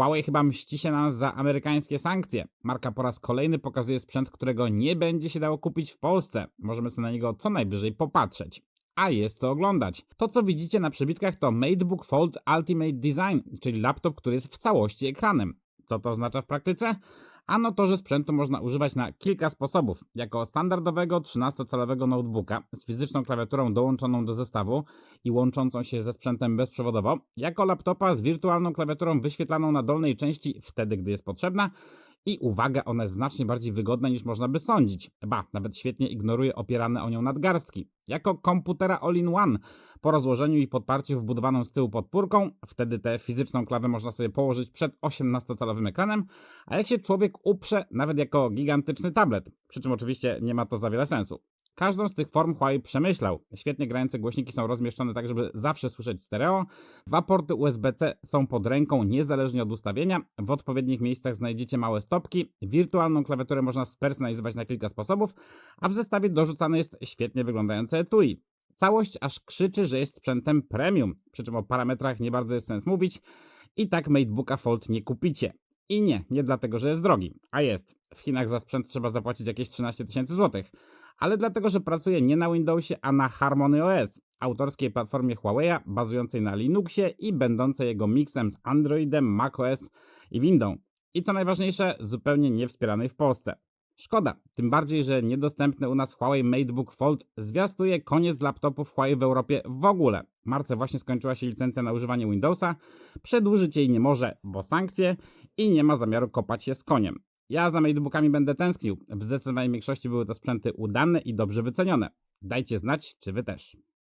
Huawei chyba mści się na nas za amerykańskie sankcje. Marka po raz kolejny pokazuje sprzęt, którego nie będzie się dało kupić w Polsce. Możemy sobie na niego co najwyżej popatrzeć. A jest co oglądać. To, co widzicie na przebitkach, to MateBook Fold Ultimate Design, czyli laptop, który jest w całości ekranem. Co to oznacza w praktyce? Ano to, że sprzętu można używać na kilka sposobów. Jako standardowego 13-calowego notebooka z fizyczną klawiaturą dołączoną do zestawu i łączącą się ze sprzętem bezprzewodowo, jako laptopa z wirtualną klawiaturą wyświetlaną na dolnej części wtedy, gdy jest potrzebna i uwaga, ona jest znacznie bardziej wygodna niż można by sądzić. Ba, nawet świetnie ignoruje opierane o nią nadgarstki. Jako komputera all-in-one po rozłożeniu i podparciu wbudowaną z tyłu podpórką, wtedy tę fizyczną klawę można sobie położyć przed 18-calowym ekranem, a jak się człowiek uprze, nawet jako gigantyczny tablet, przy czym oczywiście nie ma to za wiele sensu. Każdą z tych form Huawei przemyślał. Świetnie grające głośniki są rozmieszczone tak, żeby zawsze słyszeć stereo. Dwa porty USB-C są pod ręką niezależnie od ustawienia. W odpowiednich miejscach znajdziecie małe stopki. Wirtualną klawiaturę można spersonalizować na kilka sposobów, a w zestawie dorzucane jest świetnie wyglądające etui. Całość aż krzyczy, że jest sprzętem premium, przy czym o parametrach nie bardzo jest sens mówić. I tak MateBooka Fold nie kupicie. I nie, nie dlatego, że jest drogi, a jest. W Chinach za sprzęt trzeba zapłacić jakieś 13 tysięcy złotych ale dlatego, że pracuje nie na Windowsie, a na Harmony OS, autorskiej platformie Huawei'a bazującej na Linuxie i będącej jego miksem z Androidem, macOS i Windows. I co najważniejsze, zupełnie nie wspieranej w Polsce. Szkoda, tym bardziej, że niedostępny u nas Huawei MateBook Fold zwiastuje koniec laptopów Huawei w Europie w ogóle. W marcu właśnie skończyła się licencja na używanie Windowsa, przedłużyć jej nie może, bo sankcje i nie ma zamiaru kopać się z koniem. Ja za MateBookami będę tęsknił. W zdecydowanej większości były to sprzęty udane i dobrze wycenione. Dajcie znać, czy wy też.